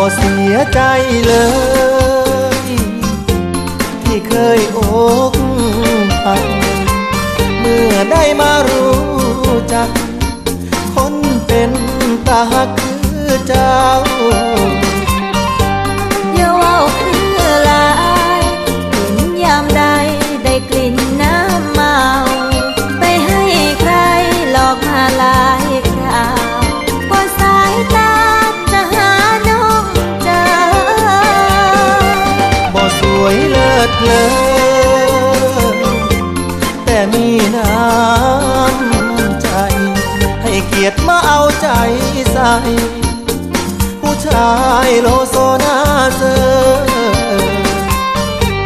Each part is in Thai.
่เสียใจเลย ที่เคยอกหักเมื่อได้มารู้จัก คนเป็นตาหักคือเจ้า เลิศเลอแต่มีน้ำใจ ให้เกียรติมาเอาใจใส่ ผู้ชายโลโซนาเซอ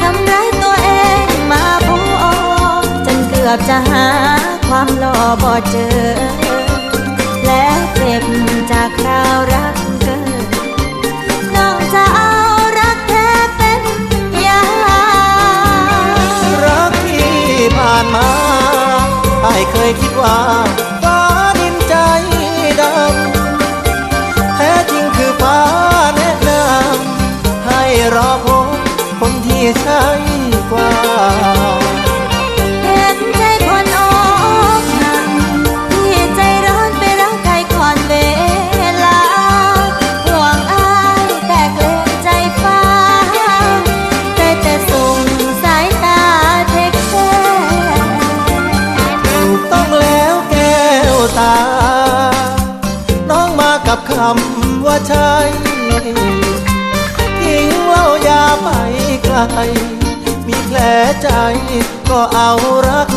ทำร้ายตัวเองมาพูจนเกือบจะหาความหล่อบ่เจอ และเจ็บจากคราวรักานมาไอ้เคยคิดว่าฟ้าดินใจดำแท้จริงคือฟ้าแนะนำให้รอพบคนที่ใช่กว่า ว่าใช่ทิ้งเล่ายาไปไกล มีแผลใจก็เอารัก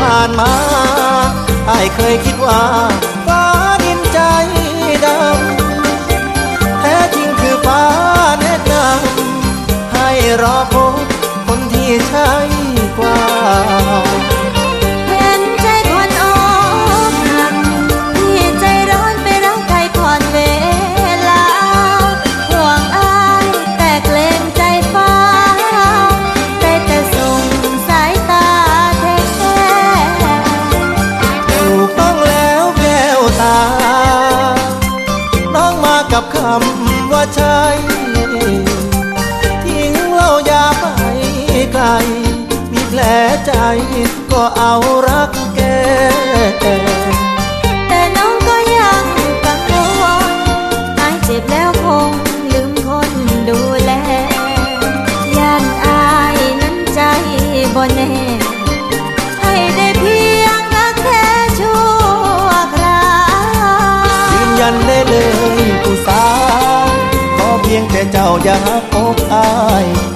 ผ่านมาไอ้เคยคิดว่าฟ้าดินใจดำแท้จริงคือฟ้าแนะนำให้รอพบ กับคำว่าใช่ทิ้งเล่ายาไปไกล มีแผลใจก็เอารักแกแต่น้องก็ยังกังวลหายเจ็บแล้วคงลืมคนดูแลย่านอายนั้นใจบ่แน่ให้ได้เพียงรักแค่ชั่วคราวยืนยันได้เลย สาวขอเพียงแต่เจ้าอย่าพบอายอีกเกิ